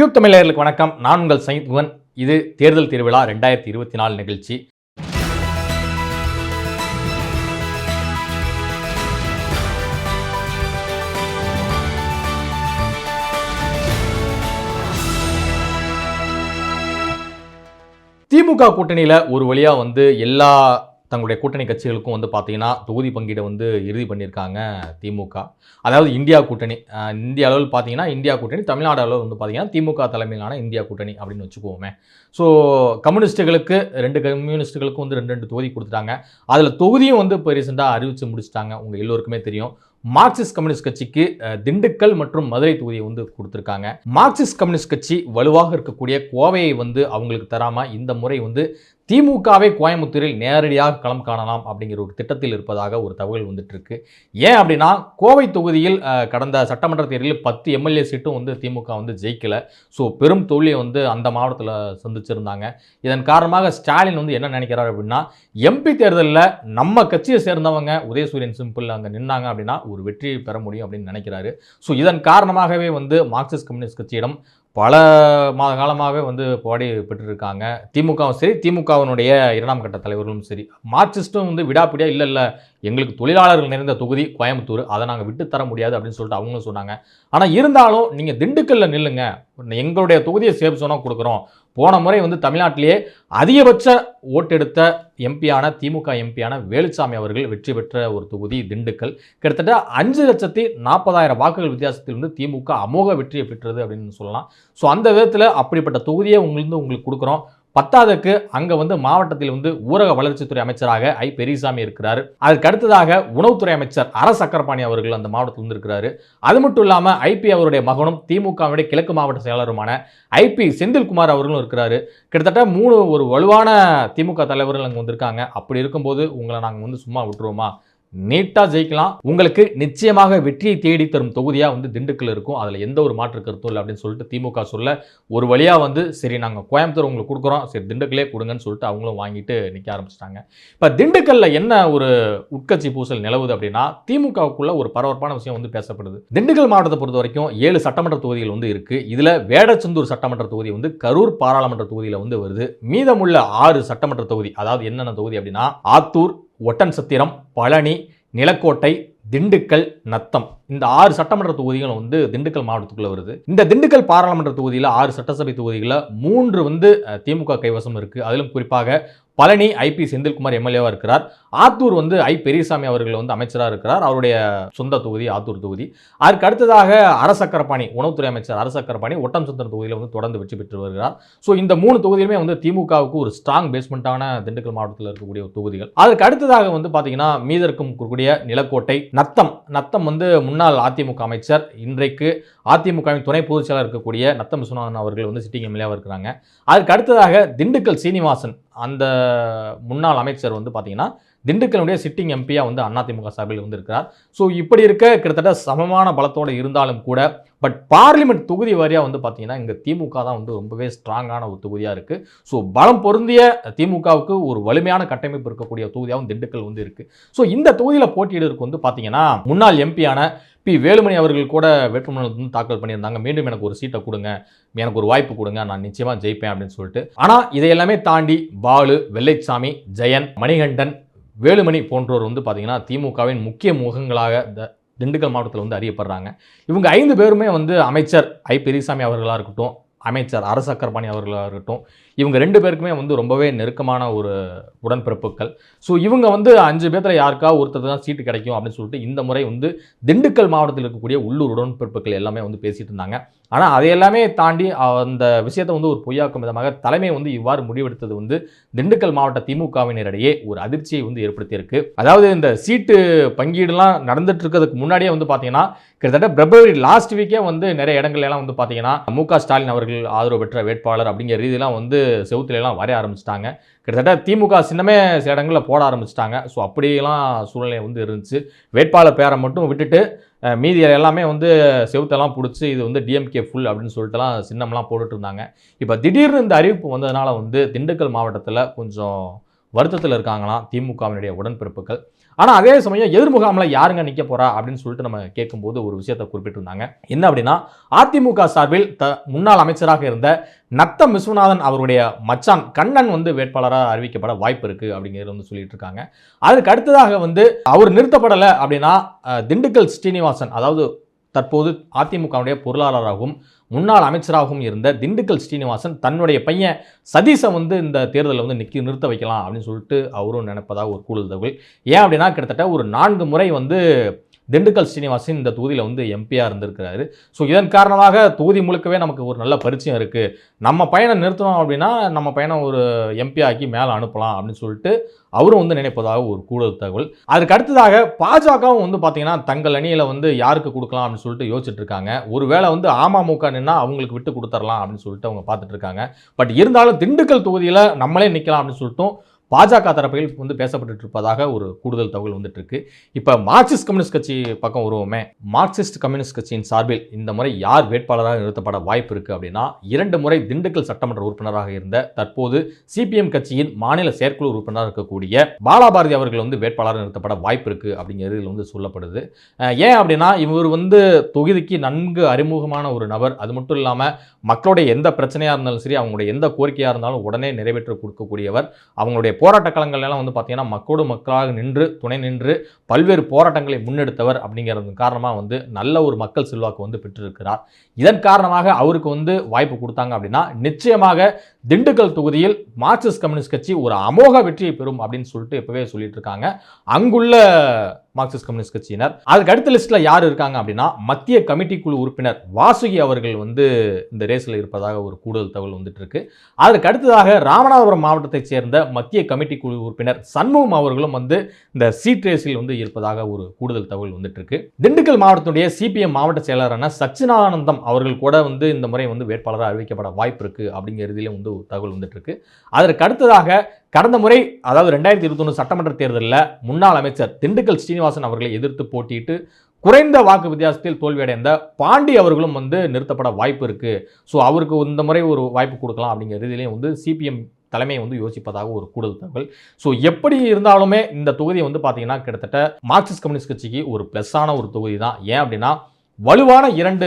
Cube தமிழர்களுக்கு வணக்கம். நான் உங்கள் சயித்வன் இது தேர்தல் திருவிழா ரெண்டாயிரத்தி இருபத்தி நாலு நிகழ்ச்சி. திமுக கூட்டணியில் ஒரு வழியாக வந்து எல்லா தங்களுடைய கூட்டணி கட்சிகளுக்கும் வந்து பார்த்திங்கன்னா தொகுதி பங்கீடை வந்து இறுதி பண்ணியிருக்காங்க திமுக. அதாவது இந்தியா கூட்டணி. இந்திய அளவில் பார்த்தீங்கன்னா இந்தியா கூட்டணி தமிழ்நாடு அளவில் வந்து பார்த்திங்கன்னா திமுக தலைமையிலான இந்தியா கூட்டணி அப்படின்னு வச்சுக்குவோமே. ஸோ கம்யூனிஸ்ட்டுகளுக்கு ரெண்டு கம்யூனிஸ்ட்டுகளுக்கும் வந்து ரெண்டு ரெண்டு தொகுதி கொடுத்துட்டாங்க. அதில் தொகுதியும் வந்து இப்போ ரீசெண்டாக அறிவித்து முடிச்சிட்டாங்க. உங்கள் எல்லோருக்குமே தெரியும். மார்க்சிஸ்ட் கம்யூனிஸ்ட் கட்சிக்கு திண்டுக்கல் மற்றும் மதுரை தொகுதியை வந்து கொடுத்துருக்காங்க. மார்க்சிஸ்ட் கம்யூனிஸ்ட் கட்சி வலுவாக இருக்கக்கூடிய கோவையை வந்து அவங்களுக்கு தராமல் இந்த முறை வந்து திமுகவே கோயம்புத்தூரில் நேரடியாக களம் காணலாம் அப்படிங்கிற ஒரு திட்டத்தில் இருப்பதாக ஒரு தகவல் வந்துட்டு இருக்கு ஏன் அப்படின்னா கோவை தொகுதியில் கடந்த சட்டமன்ற தேர்தலில் பத்து எம்எல்ஏ சீட்டும் வந்து திமுக வந்து ஜெயிக்கல. ஸோ பெரும் தோல்வியை வந்து அந்த மாவட்டத்தில் சந்திச்சிருந்தாங்க. இதன் காரணமாக ஸ்டாலின் வந்து என்ன நினைக்கிறார் அப்படின்னா எம்பி தேர்தலில் நம்ம கட்சியை சேர்ந்தவங்க உதயசூரியன் சிம்பிள் அங்கே நின்னாங்க அப்படின்னா ஒரு வெற்றி பெற முடியும் அப்படின்னு நினைக்கிறாரு. ஸோ இதன் காரணமாகவே வந்து மார்க்சிஸ்ட் கம்யூனிஸ்ட் கட்சியிடம் பல மாத காலமாகவே வந்து போராடி பெற்றிருக்காங்க. திமுகவும் சரி திமுகவினுடைய இரண்டாம் கட்ட தலைவர்களும் சரி. மார்க்சிஸ்ட்டும் வந்து விடாப்பிடியாக இல்லை இல்லை எங்களுக்கு தொழிலாளர்கள் நிறைந்த தொகுதி கோயம்புத்தூர். அதை நாங்கள் விட்டு தர முடியாது அப்படின்னு சொல்லிட்டு அவங்களும் சொன்னாங்க. ஆனால் இருந்தாலும் நீங்கள் திண்டுக்கல்ல நில்லுங்க. எங்களுடைய தொகுதியை சேஃப் சோனாக கொடுக்குறோம். போன முறை வந்து தமிழ்நாட்டிலேயே அதிகபட்ச ஓட்டெடுத்த எம்பியான திமுக எம்பியான வேலுச்சாமி அவர்கள் வெற்றி பெற்ற ஒரு தொகுதி திண்டுக்கல். கிட்டத்தட்ட அஞ்சு லட்சத்தி நாற்பதாயிரம் வாக்குகள் வித்தியாசத்தில் வந்து திமுக அமோக வெற்றியை பெற்றது அப்படின்னு சொல்லலாம். ஸோ அந்த விதத்தில் அப்படிப்பட்ட தொகுதியை உங்களுக்கு உங்களுக்கு கொடுக்குறோம். பத்தாவதுக்கு அங்கே வந்து மாவட்டத்தில் வந்து ஊரக வளர்ச்சித்துறை அமைச்சராக ஐ. பெரியசாமி இருக்கிறார். அதுக்கு அடுத்ததாக உணவுத்துறை அமைச்சர் அர சக்கரபாணி அவர்கள் அந்த மாவட்டத்தில் வந்து இருக்கிறாரு அது மட்டும் இல்லாமல் ஐபி அவருடைய மகனும் திமுகவுடைய கிழக்கு மாவட்ட செயலருமான ஐபி செந்தில்குமார் அவர்களும் இருக்கிறாரு. கிட்டத்தட்ட மூணு ஒரு வலுவான திமுக தலைவர்கள் அங்கே வந்திருக்காங்க. அப்படி இருக்கும்போது உங்களை நாங்கள் வந்து சும்மா விட்டுருவோமா? நீட்டாக ஜெயிக்கலாம். உங்களுக்கு நிச்சயமாக வெற்றியை தேடி தரும் தொகுதியாக வந்து திண்டுக்கல் இருக்கும். அதில் எந்த ஒரு மாற்று கருத்தும் இல்லை அப்படின்னு சொல்லிட்டு திமுக சொல்ல ஒரு வழியாக வந்து சரி நாங்கள் கோயம்புத்தூர் உங்களுக்கு கொடுக்குறோம். சரி திண்டுக்கல்லே கொடுங்கன்னு சொல்லிட்டு அவங்களும் வாங்கிட்டு நிற்க ஆரம்பிச்சிட்டாங்க. இப்போ திண்டுக்கல்ல என்ன ஒரு உட்கட்சி பூசல் நிலவுது அப்படின்னா திமுகவுக்குள்ள ஒரு பரபரப்பான விஷயம் வந்து பேசப்படுது. திண்டுக்கல் மாவட்டத்தை பொறுத்த வரைக்கும் ஏழு சட்டமன்ற தொகுதிகள் வந்து இருக்குது இதில் வேடச்சந்தூர் சட்டமன்ற தொகுதி வந்து கரூர் பாராளுமன்ற தொகுதியில் வந்து வருது. மீதமுள்ள ஆறு சட்டமன்ற தொகுதி அதாவது என்னென்ன தொகுதி அப்படின்னா ஆத்தூர் ஒட்டன் சத்திரம் பழனி நிலக்கோட்டை திண்டுக்கல் நத்தம். இந்த ஆறு சட்டமன்ற தொகுதிகளும் வந்து திண்டுக்கல் மாவட்டத்துக்குள்ளே வருது. இந்த திண்டுக்கல் பாராளுமன்ற தொகுதியில் ஆறு சட்டசபை தொகுதிகளில் மூன்று வந்து திமுக கைவசம் இருக்குது அதிலும் குறிப்பாக பழனி ஐபி செந்தில்குமார் எம்எல்ஏவாக இருக்கிறார். ஆத்தூர் வந்து ஐ பெரியசாமி அவர்கள் வந்து அமைச்சராக இருக்கிறார். அவருடைய சொந்த தொகுதி ஆத்தூர் தொகுதி. அதற்கு அடுத்ததாக அரசக்கரப்பாணி உணவுத்துறை அமைச்சர் அரசக்கரப்பாணி ஒட்டம் சுந்தரம் தொகுதியில் வந்து தொடர்ந்து வெற்றி பெற்று வருகிறார். ஸோ இந்த மூணு தொகுதியிலுமே வந்து திமுகவுக்கு ஒரு ஸ்ட்ராங் பேஸ்மெண்ட்டான திண்டுக்கல் மாவட்டத்தில் இருக்கக்கூடிய ஒரு தொகுதிகள். அதற்கு அடுத்ததாக வந்து பார்த்தீங்கன்னா மீதற்கும் இருக்கக்கூடிய நிலக்கோட்டை நத்தம். நத்தம் வந்து முன்னாள் அதிமுக அமைச்சர் இன்றைக்கு அதிமுகவின் துணை பொதுச் செயலாளர் இருக்கக்கூடிய நத்தம் விஸ்வநாதன் அவர்கள் வந்து சிட்டிங் எம்எல்ஏவாக இருக்கிறாங்க. அதுக்கு அடுத்ததாக திண்டுக்கல் சீனிவாசன் அந்த முன்னாள் அமைச்சர் வந்து பார்த்தீங்கன்னா திண்டுக்கலுடைய சிட்டிங் எம்பியாக வந்து அதிமுக சார்பில் வந்து இருக்கிறார் ஸோ இப்படி இருக்க கிட்டத்தட்ட சமமான பலத்தோடு இருந்தாலும் கூட பட் பார்லிமெண்ட் தொகுதி வாரியாக வந்து பார்த்தீங்கன்னா இங்கே திமுக தான் வந்து ரொம்பவே ஸ்ட்ராங்கான ஒரு தொகுதியாக இருக்குது ஸோ பலம் பொருந்திய திமுகவுக்கு ஒரு வலிமையான கட்டமைப்பு இருக்கக்கூடிய தொகுதியாகவும் திண்டுக்கல் வந்து இருக்குது ஸோ இந்த தொகுதியில் போட்டியிடறதுக்கு வந்து பார்த்தீங்கன்னா முன்னாள் எம்பியான பி வேலுமணி அவர்கள் கூட வேட்புமனு வந்து தாக்கல் பண்ணியிருந்தாங்க. மீண்டும் எனக்கு ஒரு சீட்டை கொடுங்க. எனக்கு ஒரு வாய்ப்பு கொடுங்க. நான் நிச்சயமாக ஜெயிப்பேன் அப்படின்னு சொல்லிட்டு. ஆனால் இதையெல்லாமே தாண்டி பாலு வெள்ளைச்சாமி ஜெயன் மணிகண்டன் வேலுமணி போன்றோர் வந்து பார்த்திங்கன்னா திமுகவின் முக்கிய முகங்களாக திண்டுக்கல் மாவட்டத்தில் வந்து அறியப்படுறாங்க. இவங்க ஐந்து பேருமே வந்து அமைச்சர் ஐ. பெரியசாமி அவர்களாக இருக்கட்டும் அமைச்சர் அரச அக்கர்பாணி அவர்களாக இருக்கட்டும் இவங்க ரெண்டு பேருக்குமே வந்து ரொம்பவே நெருக்கமான ஒரு உடன்பிறப்புகள். ஸோ இவங்க வந்து அஞ்சு பேர்த்தில் யாருக்கா ஒருத்தர் தான் சீட்டு கிடைக்கும் அப்படின்னு சொல்லிட்டு இந்த முறை வந்து திண்டுக்கல் மாவட்டத்தில் இருக்கக்கூடிய உள்ளூர் உடன்பிறப்புகள் எல்லாமே வந்து பேசிட்டு இருந்தாங்க. ஆனால் அதை எல்லாமே தாண்டி அந்த விஷயத்தை வந்து ஒரு பொய்யாக்கும் விதமாக தலைமை வந்து இவ்வாறு முடிவெடுத்தது வந்து திண்டுக்கல் மாவட்ட திமுகவினரிடையே ஒரு அதிர்ச்சியை வந்து ஏற்படுத்தியிருக்கு. அதாவது இந்த சீட்டு பங்கீடுலாம் நடந்துட்டு இருக்கிறதுக்கு முன்னாடியே வந்து பார்த்தீங்கன்னா கிட்டத்தட்ட பிப்ரவரி லாஸ்ட் வீக்கே வந்து நிறைய இடங்கள்லாம் வந்து பார்த்தீங்கன்னா மு ஸ்டாலின் அவர்கள் ஆதரவு பெற்ற வேட்பாளர் அப்படிங்கிற ரீதியெல்லாம் வந்து செவுத்துலலாம் வரைய ஆரம்பிச்சிட்டாங்க. கிட்டத்தட்ட திமுக சின்னமே சில இடங்களில் போட ஆரம்பிச்சிட்டாங்க. ஸோ அப்படியெல்லாம் சூழ்நிலை வந்து இருந்துச்சு. வேட்பாளர் பேரை மட்டும் விட்டுட்டு மீதி எல்லாமே வந்து செவுத்தெல்லாம் பிடிச்சி இது வந்து டிஎம்கே ஃபுல் அப்படின்னு சொல்லிட்டுலாம் சின்னம்லாம் போட்டுட்டு இருந்தாங்க. இப்போ திடீர்னு இந்த அறிவிப்பு வந்ததுனால வந்து திண்டுக்கல் மாவட்டத்தில் கொஞ்சம் வருத்தத்தில் இருக்காங்களாம் திமுகவினுடைய உடன்பிறப்புகள். ஆனால் அதே சமயம் எதிர்முகாமில் யாருங்க நிற்க போகிறா அப்படின்னு சொல்லிட்டு நம்ம கேட்கும்போது ஒரு விஷயத்தை குறிப்பிட்டிருந்தாங்க. என்ன அப்படின்னா அதிமுக சார்பில் த முன்னாள் அமைச்சராக இருந்த நத்தம் விஸ்வநாதன் அவருடைய மச்சான் கண்ணன் வந்து வேட்பாளராக அறிவிக்கப்பட வாய்ப்பு இருக்குது அப்படிங்கிறது வந்து சொல்லிட்டு இருக்காங்க. அதுக்கு அடுத்ததாக வந்து அவர் நிறுத்தப்படலை அப்படின்னா திண்டுக்கல் ஸ்ரீனிவாசன் அதாவது தற்போது அதிமுகவுடைய பொருளாளராகவும் முன்னாள் அமைச்சராகவும் இருந்த திண்டுக்கல் ஸ்ரீனிவாசன் தன்னுடைய பையன் சதீஷை வந்து இந்த தேர்தலில் வந்து நிற்க நிறுத்த வைக்கலாம் அப்படின்னு சொல்லிட்டு அவரும் நினைப்பதாக ஒரு கூடுதல் தகவல். ஏன் அப்படின்னா கிட்டத்தட்ட ஒரு நான்கு முறை வந்து திண்டுக்கல் ஸ்ரீனிவாசன் இந்த தொகுதியில் வந்து எம்பியாக இருந்திருக்கிறாரு. ஸோ இதன் காரணமாக தொகுதி முழுக்கவே நமக்கு ஒரு நல்ல பரிச்சயம் இருக்குது நம்ம பையனை நிறுத்தணும் அப்படின்னா நம்ம பையனை ஒரு எம்பி ஆக்கி மேலே அனுப்பலாம் அப்படின்னு சொல்லிட்டு அவரும் வந்து நினைப்பதாக ஒரு கூடுதல் தகவல். அதுக்கு அடுத்ததாக பாஜகவும் வந்து பார்த்தீங்கன்னா தங்கள் அணியில் வந்து யாருக்கு கொடுக்கலாம் அப்படின்னு சொல்லிட்டு யோசிச்சுட்டு இருக்காங்க. ஒருவேளை வந்து அமமுக நின்னா அவங்களுக்கு விட்டு கொடுத்துடலாம் அப்படின்னு சொல்லிட்டு அவங்க பார்த்துட்டு இருக்காங்க. பட் இருந்தாலும் திண்டுக்கல் தொகுதியில் நம்மளே நிற்கலாம் அப்படின்னு சொல்லிட்டும் பாஜக தரப்பில் வந்து பேசப்பட்டு இருப்பதாக ஒரு கூடுதல் தகவல் வந்துட்டு இருக்கு இப்போ மார்க்சிஸ்ட் கம்யூனிஸ்ட் கட்சி பக்கம் வருவோமே. மார்க்சிஸ்ட் கம்யூனிஸ்ட் கட்சியின் சார்பில் இந்த முறை யார் வேட்பாளராக நிறுத்தப்பட வாய்ப்பு இருக்குது அப்படின்னா இரண்டு முறை திண்டுக்கல் சட்டமன்ற உறுப்பினராக இருந்த தற்போது சிபிஎம் கட்சியின் மாநில செயற்குழு உறுப்பினராக இருக்கக்கூடிய பாலாபாரதி அவர்கள் வந்து வேட்பாளராக நிறுத்தப்பட வாய்ப்பு இருக்குது அப்படிங்கிறது வந்து சொல்லப்படுது. ஏன் அப்படின்னா இவர் வந்து தொகுதிக்கு நன்கு அறிமுகமான ஒரு நபர். அது மட்டும் இல்லாமல் மக்களுடைய எந்த பிரச்சனையாக இருந்தாலும் சரி அவங்களுடைய எந்த கோரிக்கையாக இருந்தாலும் உடனே நிறைவேற்ற கொடுக்கக்கூடியவர். அவங்களுடைய போராட்ட களங்கள் எல்லாம் வந்து பார்த்தீங்கன்னா மக்களோடு மக்களாக நின்று துணை நின்று பல்வேறு போராட்டங்களை முன்னெடுத்தவர் அப்படிங்கிறது காரணமாக வந்து நல்ல ஒரு மக்கள் செல்வாக்கு வந்து பெற்றிருக்கிறார். இதன் காரணமாக அவருக்கு வந்து வாய்ப்பு கொடுத்தாங்க அப்படின்னா நிச்சயமாக திண்டுக்கல் தொகுதியில் மார்க்சிஸ்ட் கம்யூனிஸ்ட் கட்சி ஒரு அமோக வெற்றியை பெறும் அப்படின்னு சொல்லிட்டு இப்போவே சொல்லிட்டு இருக்காங்க. அங்குள்ள மார்க்சிஸ்ட் கம்யூனிஸ்ட் கட்சியினர். அதுக்கு அடுத்த லிஸ்ட்ல யார் இருக்காங்க அப்படின்னா மத்திய கமிட்டி குழு உறுப்பினர் வாசுகி அவர்கள் வந்து இந்த ரேஸில் இருப்பதாக ஒரு கூடுதல் தகவல் வந்துட்டு இருக்கு அதற்கு அடுத்ததாக ராமநாதபுரம் மாவட்டத்தைச் சேர்ந்த மத்திய கமிட்டி குழு உறுப்பினர் சண்முகம் அவர்களும் வந்து இந்த சீட் ரேஸில் வந்து இருப்பதாக ஒரு கூடுதல் தகவல் வந்துட்டு இருக்கு திண்டுக்கல் மாவட்டத்துடைய சிபிஎம் மாவட்ட செயலாளரான சச்சினானந்தம் அவர்கள் கூட வந்து இந்த முறை வந்து வேட்பாளராக அறிவிக்கப்பட வாய்ப்பு இருக்கு அப்படிங்கிறதுலேயும் வந்து ஒரு தகவல் வந்துட்டு இருக்கு அதற்கு அடுத்ததாக கடந்த முறை அதாவது ரெண்டாயிரத்தி இருபத்தொன்று சட்டமன்ற தேர்தலில் முன்னாள் அமைச்சர் திண்டுக்கல் ஸ்ரீனிவாசன் அவர்களை எதிர்த்து போட்டியிட்டு குறைந்த வாக்கு வித்தியாசத்தில் தோல்வியடைந்த பாண்டி அவர்களும் வந்து நிறுத்தப்பட வாய்ப்பு இருக்குது ஸோ அவருக்கு இந்த முறை ஒரு வாய்ப்பு கொடுக்கலாம் அப்படிங்கிற இதிலையும் வந்து சிபிஎம் தலைமை வந்து யோசிப்பதாக ஒரு கூடுதல் தகவல். ஸோ எப்படி இருந்தாலுமே இந்த தொகுதியை வந்து பார்த்தீங்கன்னா கிட்டத்தட்ட மார்க்சிஸ்ட் கம்யூனிஸ்ட் கட்சிக்கு ஒரு ப்ளஸ்ஸான ஒரு தொகுதி தான் ஏன் அப்படின்னா வலுவான இரண்டு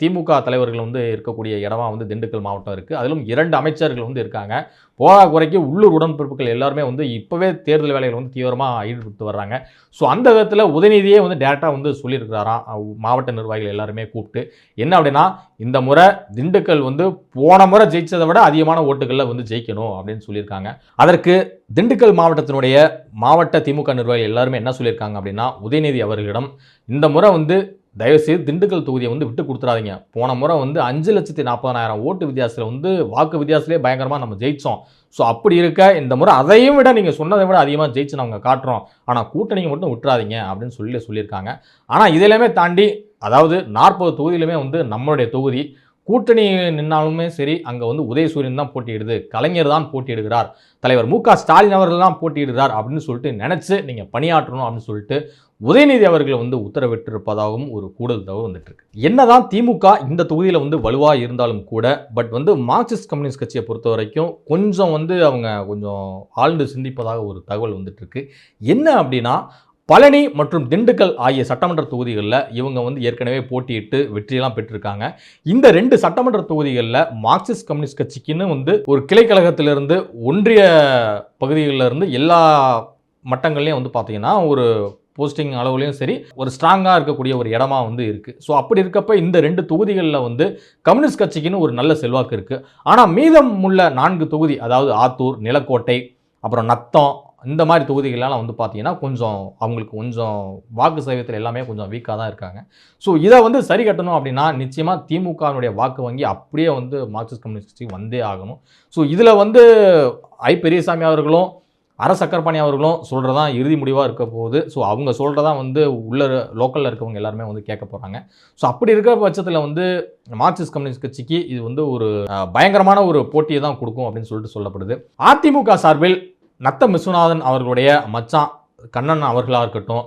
திமுக தலைவர்கள் வந்து இருக்கக்கூடிய இடமா வந்து திண்டுக்கல் மாவட்டம் இருக்குது அதிலும் இரண்டு அமைச்சர்கள் வந்து இருக்காங்க. போதா குறைக்கு உள்ளூர் உடன்பிறப்புகள் எல்லாருமே வந்து இப்போவே தேர்தல் வேலைகள் வந்து தீவிரமாக ஈடுபட்டு வர்றாங்க. ஸோ அந்த விதத்தில் உதயநிதியே வந்து டேரெக்டாக வந்து சொல்லியிருக்கிறாராம். மாவட்ட நிர்வாகிகள் எல்லாருமே கூப்பிட்டு என்ன அப்படின்னா இந்த முறை திண்டுக்கல் வந்து போன முறை ஜெயித்ததை விட அதிகமான ஓட்டுகளில் வந்து ஜெயிக்கணும் அப்படின்னு சொல்லியிருக்காங்க. அதற்கு திண்டுக்கல் மாவட்டத்தினுடைய மாவட்ட திமுக நிர்வாகிகள் எல்லாருமே என்ன சொல்லியிருக்காங்க அப்படின்னா உதயநிதி அவர்களிடம் இந்த முறை வந்து தயவுசெய்து திண்டுக்கல் தொகுதியை வந்து விட்டு கொடுத்துறாதீங்க. போன முறை வந்து அஞ்சு லட்சத்தி நாற்பதாயிரம் ஓட்டு வித்தியாசத்தில் வந்து வாக்கு வித்தியாசத்திலே பயங்கரமாக நம்ம ஜெயித்தோம் ஸோ அப்படி இருக்க இந்த முறை அதையும் விட நீங்கள் சொன்னதை விட அதிகமாக ஜெயிச்சு நாங்கள் காட்டுறோம். ஆனால் கூட்டணியை மட்டும் விட்டுறாதீங்க அப்படின்னு சொல்லி சொல்லியிருக்காங்க. ஆனால் இதிலையுமே தாண்டி அதாவது நாற்பது தொகுதியிலுமே வந்து நம்மளுடைய தொகுதி கூட்டணி நின்னாலுமே சரி அங்கே வந்து உதயசூரியன் தான் போட்டியிடுது கலைஞர் தான் போட்டியிடுகிறார் தலைவர் மு க. ஸ்டாலின் அவர்கள் தான் போட்டியிடுகிறார் அப்படின்னு சொல்லிட்டு நினச்சி நீங்கள் பணியாற்றணும் அப்படின்னு சொல்லிட்டு உதயநிதி அவர்கள் வந்து உத்தரவிட்டிருப்பதாகவும் ஒரு கூடுதல் தகவல் வந்துட்டு இருக்கு என்னதான் திமுக இந்த தொகுதியில் வந்து வலுவாக இருந்தாலும் கூட பட் வந்து மார்க்சிஸ்ட் கம்யூனிஸ்ட் கட்சியை பொறுத்த வரைக்கும் கொஞ்சம் வந்து அவங்க கொஞ்சம் ஆழ்ந்து சிந்திப்பதாக ஒரு தகவல் வந்துட்டு இருக்கு என்ன அப்படின்னா பழனி மற்றும் திண்டுக்கல் ஆகிய சட்டமன்ற தொகுதிகளில் இவங்க வந்து ஏற்கனவே போட்டியிட்டு வெற்றியெல்லாம் பெற்றிருக்காங்க. இந்த ரெண்டு சட்டமன்ற தொகுதிகளில் மார்க்சிஸ்ட் கம்யூனிஸ்ட் கட்சிக்குன்னு வந்து ஒரு கிளைக்கழகத்திலிருந்து ஒன்றிய பகுதிகளில் இருந்து எல்லா மட்டங்கள்லையும் வந்து பார்த்தீங்கன்னா ஒரு போஸ்டிங் அளவுலையும் சரி ஒரு ஸ்ட்ராங்காக இருக்கக்கூடிய ஒரு இடமா வந்து இருக்குது ஸோ அப்படி இருக்கப்ப இந்த ரெண்டு தொகுதிகளில் வந்து கம்யூனிஸ்ட் கட்சிக்குன்னு ஒரு நல்ல செல்வாக்கு இருக்குது ஆனால் மீதம் உள்ள நான்கு தொகுதி அதாவது ஆத்தூர் நிலக்கோட்டை அப்புறம் நத்தம் இந்த மாதிரி தொகுதிகளெலாம் வந்து பார்த்தீங்கன்னா கொஞ்சம் அவங்களுக்கு கொஞ்சம் வாக்கு சதவீதத்தில் எல்லாமே கொஞ்சம் வீக்காக தான் இருக்காங்க. ஸோ இதை வந்து சரி கட்டணும் அப்படின்னா நிச்சயமாக திமுகவினுடைய வாக்கு வங்கி அப்படியே வந்து மார்க்சிஸ்ட் கம்யூனிஸ்ட் கட்சி வந்தே ஆகணும். ஸோ இதில் வந்து ஐ பெரியசாமி அவர்களும் அர சக்கரபாணி அவர்களும் சொல்கிறதா இறுதி முடிவாக இருக்க போகுது. ஸோ அவங்க சொல்கிறதா வந்து உள்ள லோக்கலில் இருக்கவங்க எல்லாருமே வந்து கேட்க போகிறாங்க ஸோ அப்படி இருக்கிற பட்சத்தில் வந்து மார்க்சிஸ்ட் கம்யூனிஸ்ட் கட்சிக்கு இது வந்து ஒரு பயங்கரமான ஒரு போட்டியை தான் கொடுக்கும் அப்படின்னு சொல்லிட்டு சொல்லப்படுது. அதிமுக சார்பில் நத்த விஸ்வநாதன் அவர்களுடைய மச்சான் கண்ணன் அவர்களாக இருக்கட்டும்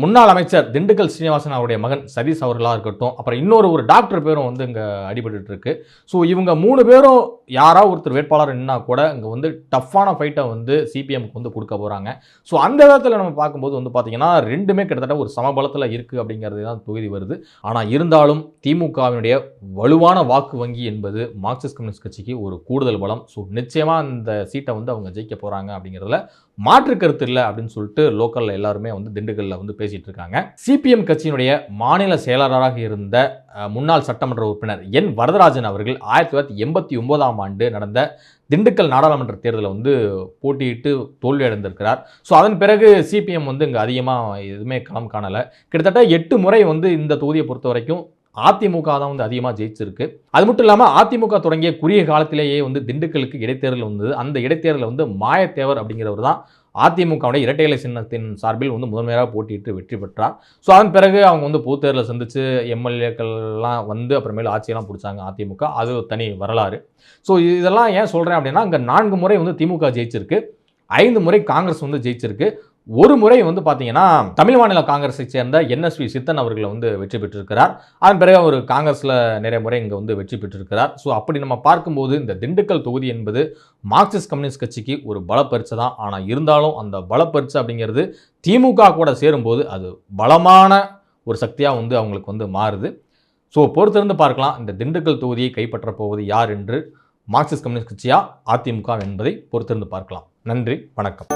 முன்னாள் அமைச்சர் திண்டுக்கல் சீனிவாசன் அவருடைய மகன் சதீஷ் அவர்களாக இருக்கட்டும் அப்புறம் இன்னொரு ஒரு டாக்டர் பேரும் வந்து இங்கே அடிபட்டு இருக்கு ஸோ இவங்க மூணு பேரும் யாராவது ஒருத்தர் வேட்பாளர் நின்னா கூட இங்கே வந்து டஃப்பான ஃபைட்டை வந்து சிபிஎம்க்கு வந்து கொடுக்க போகிறாங்க ஸோ அந்த விதத்தில் நம்ம பார்க்கும்போது வந்து பார்த்தீங்கன்னா ரெண்டுமே கிட்டத்தட்ட ஒரு சமபலத்தில் இருக்குது அப்படிங்கிறது தான் தொகுதி வருது. ஆனால் இருந்தாலும் திமுகவினுடைய வலுவான வாக்கு வங்கி என்பது மார்க்சிஸ்ட் கம்யூனிஸ்ட் கட்சிக்கு ஒரு கூடுதல் பலம். ஸோ நிச்சயமாக அந்த சீட்டை வந்து அவங்க ஜெயிக்க போகிறாங்க அப்படிங்கிறதுல மாற்று கருத்து இல்லை அப்படின்னு சொல்லிட்டு லோக்கலில் எல்லாருமே வந்து திண்டுக்கல் திண்டுக்கல்ல வந்து பேசிட்டு இருக்காங்க சிபிஎம் கட்சியினுடைய மாநில செயலாளராக இருந்த முன்னாள் சட்டமன்ற உறுப்பினர் என். வரதராஜன் அவர்கள் ஆயிரத்தி தொள்ளாயிரத்தி எண்பத்தி ஒன்பதாம் ஆண்டு நடந்த திண்டுக்கல் நாடாளுமன்ற தேர்தலில் வந்து போட்டியிட்டு தோல்வி அடைந்திருக்கிறார் ஸோ அதன் பிறகு சிபிஎம் வந்து இங்கே அதிகமாக எதுவுமே களம் காணலை. கிட்டத்தட்ட எட்டு முறை வந்து இந்த தொகுதியை பொறுத்த வரைக்கும் அதிமுக தான் வந்து அதிகமாக ஜெயிச்சிருக்கு. அது மட்டும் இல்லாமல் அதிமுக தொடங்கிய குறுகிய காலத்திலேயே வந்து திண்டுக்கலுக்கு இடைத்தேர்தல் வந்தது. அந்த இடைத்தேர்தலில் வந்து மாயத்தேவர் அப்படிங்கிறவர் தான் அதிமுகவுடைய இரட்டை இலை சின்னத்தின் சார்பில் வந்து முதன்மையாக போட்டியிட்டு வெற்றி பெற்றார். ஸோ அதன் பிறகு அவங்க வந்து பொதுத்தேர்தலில் சந்தித்து எம்எல்ஏக்கள்லாம் வந்து அப்புறமேல ஆட்சியெல்லாம் பிடிச்சாங்க அதிமுக. அது ஒரு தனி வரலாறு. ஸோ இதெல்லாம் ஏன் சொல்கிறேன் அப்படின்னா அங்கே நான்கு முறை வந்து திமுக ஜெயிச்சிருக்கு. ஐந்து முறை காங்கிரஸ் வந்து ஜெயிச்சிருக்கு. ஒரு முறை வந்து பார்த்தீங்கன்னா தமிழ் மாநில காங்கிரஸை சேர்ந்த என்எஸ்வி சித்தன் அவர்களை வந்து வெற்றி பெற்றிருக்கிறார். அதன் பிறகு அவர் காங்கிரஸில் நிறைய முறை இங்கே வந்து வெற்றி பெற்றிருக்கிறார். ஸோ அப்படி நம்ம பார்க்கும்போது இந்த திண்டுக்கல் தொகுதி என்பது மார்க்சிஸ்ட் கம்யூனிஸ்ட் கட்சிக்கு ஒரு பலப்பரிச்சு தான். ஆனால் இருந்தாலும் அந்த பலப்பரிச்சு அப்படிங்கிறது திமுக கூட சேரும்போது அது பலமான ஒரு சக்தியாக வந்து அவங்களுக்கு வந்து மாறுது. ஸோ பொறுத்திருந்து பார்க்கலாம் இந்த திண்டுக்கல் தொகுதியை கைப்பற்றப் போவது யார் என்று மார்க்சிஸ்ட் கம்யூனிஸ்ட் கட்சியா அதிமுக என்பதை பொறுத்திருந்து பார்க்கலாம். நன்றி வணக்கம்.